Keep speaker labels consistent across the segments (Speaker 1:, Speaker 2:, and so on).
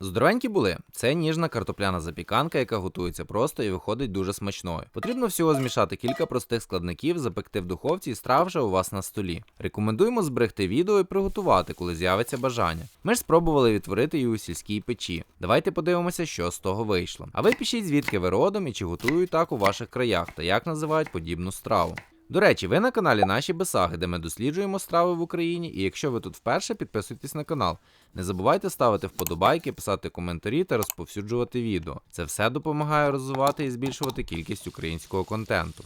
Speaker 1: Здоровенькі були. Це ніжна картопляна запіканка, яка готується просто і виходить дуже смачною. Потрібно всього змішати кілька простих складників, запекти в духовці і страва вже у вас на столі. Рекомендуємо зберегти відео і приготувати, коли з'явиться бажання. Ми ж спробували відтворити її у сільській печі. Давайте подивимося, що з того вийшло. А ви пишіть, звідки ви родом і чи готують так у ваших краях та як називають подібну страву. До речі, ви на каналі Наші Бесаги, де ми досліджуємо страви в Україні. І якщо ви тут вперше, підписуйтесь на канал. Не забувайте ставити вподобайки, писати коментарі та розповсюджувати відео. Це все допомагає розвивати і збільшувати кількість українського контенту.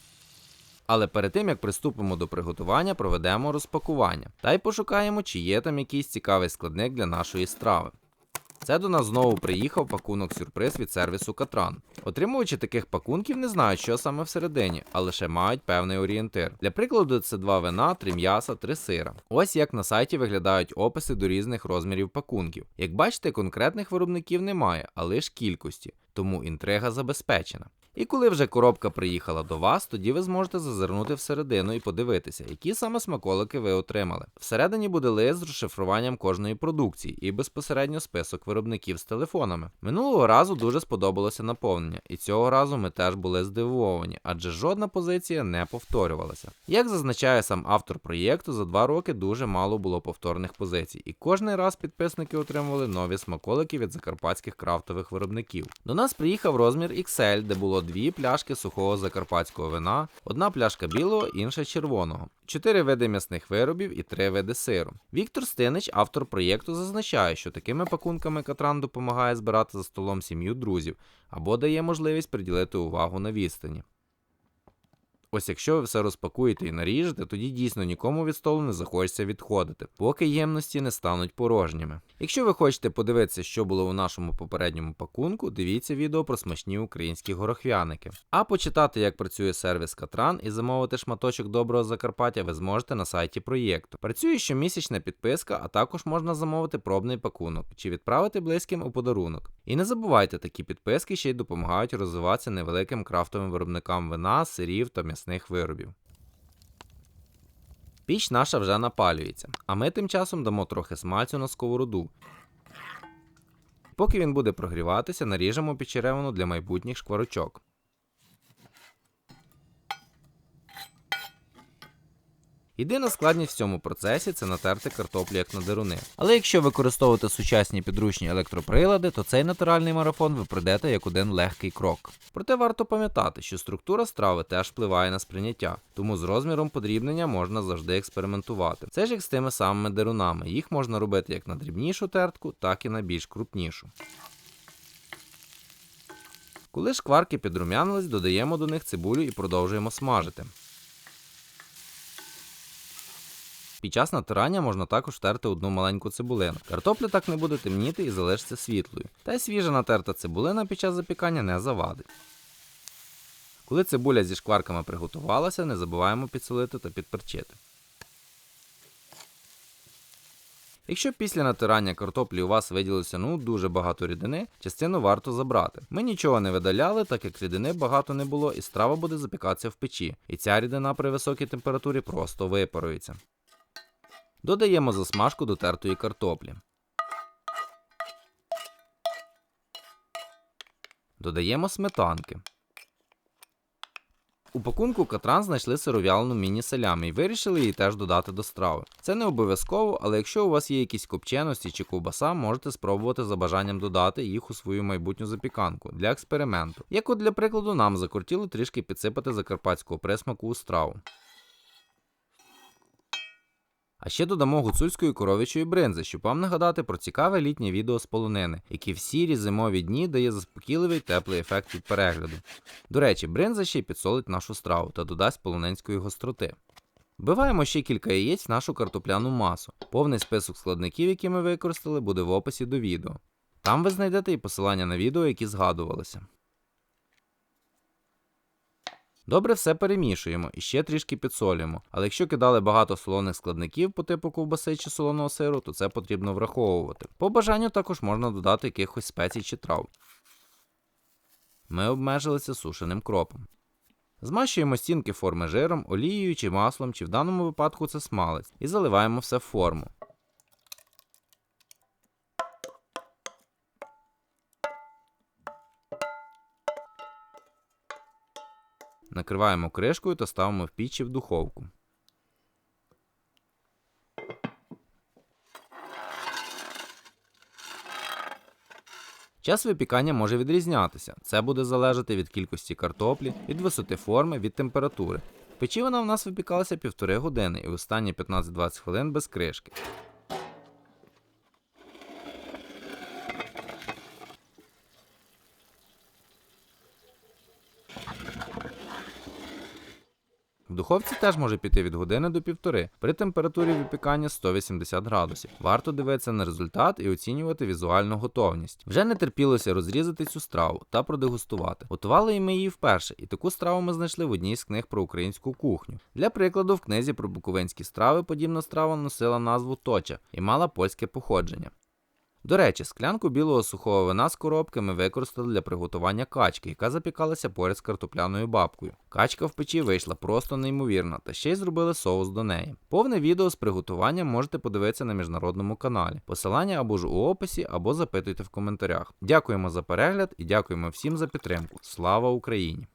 Speaker 1: Але перед тим як приступимо до приготування, проведемо розпакування та й пошукаємо, чи є там якийсь цікавий складник для нашої страви. Це до нас знову приїхав пакунок сюрприз від сервісу Катран. Отримувачі таких пакунків не знають, що саме всередині, а лише мають певний орієнтир. Для прикладу, це два вина, три м'яса, три сира. Ось як на сайті виглядають описи до різних розмірів пакунків. Як бачите, конкретних виробників немає, а лише кількості, тому інтрига забезпечена. І коли вже коробка приїхала до вас, тоді ви зможете зазирнути всередину і подивитися, які саме смаколики ви отримали. Всередині буде лист з розшифруванням кожної продукції і безпосередньо список виробників з телефонами. Минулого разу дуже сподобалося наповнення, і цього разу ми теж були здивовані, адже жодна позиція не повторювалася. Як зазначає сам автор проєкту, за два роки дуже мало було повторних позицій, і кожний раз підписники отримували нові смаколики від закарпатських крафтових виробників. До нас приїхав розмір XL, де було дві пляшки сухого закарпатського вина, одна пляшка білого, інша червоного, чотири види м'ясних виробів і три види сиру. Віктор Стинич, автор проєкту, зазначає, що такими пакунками Катран допомагає збирати за столом сім'ю друзів або дає можливість приділити увагу на відстані. Ось якщо ви все розпакуєте і наріжете, тоді дійсно нікому від столу не захочеться відходити, поки ємності не стануть порожніми. Якщо ви хочете подивитися, що було у нашому попередньому пакунку, дивіться відео про смачні українські горохвяники. А почитати, як працює сервіс Катран і замовити шматочок доброго Закарпаття, ви зможете на сайті проєкту. Працює щомісячна підписка, а також можна замовити пробний пакунок чи відправити близьким у подарунок. І не забувайте, такі підписки ще й допомагають розвиватися невеликим крафтовим виробникам вина, сирів та м'ясних виробів. Піч наша вже напалюється, а ми тим часом дамо трохи смальцю на сковороду. Поки він буде прогріватися, наріжемо печеревину для майбутніх шкварочок. Єдина складність в цьому процесі це натерти картоплю як на деруни. Але якщо використовувати сучасні підручні електроприлади, то цей натуральний марафон ви пройдете як один легкий крок. Проте варто пам'ятати, що структура страви теж впливає на сприйняття, тому з розміром подрібнення можна завжди експериментувати. Це ж як з тими самими дерунами. Їх можна робити як на дрібнішу тертку, так і на більш крупнішу. Коли шкварки підрум'янились, додаємо до них цибулю і продовжуємо смажити. Під час натирання можна також терти одну маленьку цибулину. Картопля так не буде темніти і залишиться світлою. Та й свіжа натерта цибулина під час запікання не завадить. Коли цибуля зі шкварками приготувалася, не забуваємо підсолити та підперчити. Якщо після натирання картоплі у вас виділилося ну дуже багато рідини, частину варто забрати. Ми нічого не видаляли, так як рідини багато не було, і страва буде запікатися в печі, і ця рідина при високій температурі просто випарується. Додаємо засмажку до тертої картоплі. Додаємо сметанки. У пакунку Катран знайшли сиров'ялену міні-селями і вирішили її теж додати до страви. Це не обов'язково, але якщо у вас є якісь копченості чи ковбаса, можете спробувати за бажанням додати їх у свою майбутню запіканку для експерименту. Як от для прикладу, нам закортіло трішки підсипати закарпатського присмаку у страву. А ще додамо гуцульської коров'ячої бринзи, щоб вам нагадати про цікаве літнє відео з полонини, яке в сірі зимові дні дає заспокійливий теплий ефект від перегляду. До речі, бринза ще й підсолить нашу страву та додасть полонинської гостроти. Вбиваємо ще кілька яєць в нашу картопляну масу. Повний список складників, які ми використали, буде в описі до відео. Там ви знайдете і посилання на відео, які згадувалися. Добре все перемішуємо і ще трішки підсолюємо, але якщо кидали багато солоних складників по типу ковбаси чи солоного сиру, то це потрібно враховувати. По бажанню також можна додати якихось спецій чи трав. Ми обмежилися сушеним кропом. Змащуємо стінки форми жиром, олією чи маслом, чи в даному випадку це смалець, і заливаємо все в форму. Накриваємо кришкою та ставимо в піч чи в духовку. Час випікання може відрізнятися. Це буде залежати від кількості картоплі, від висоти форми, від температури. Печі вона в нас випікалася півтори години і останні 15-20 хвилин без кришки. В духовці теж може піти від години до півтори при температурі випікання 180 градусів. Варто дивитися на результат і оцінювати візуальну готовність. Вже не терпілося розрізати цю страву та продегустувати. Готували і ми її вперше, і таку страву ми знайшли в одній з книг про українську кухню. Для прикладу, в книзі про буковинські страви подібна страва носила назву точа і мала польське походження. До речі, склянку білого сухого вина з коробки ми використали для приготування качки, яка запікалася поряд з картопляною бабкою. Качка в печі вийшла просто неймовірна, та ще й зробили соус до неї. Повне відео з приготуванням можете подивитися на міжнародному каналі. Посилання або ж у описі, або запитуйте в коментарях. Дякуємо за перегляд і дякуємо всім за підтримку. Слава Україні!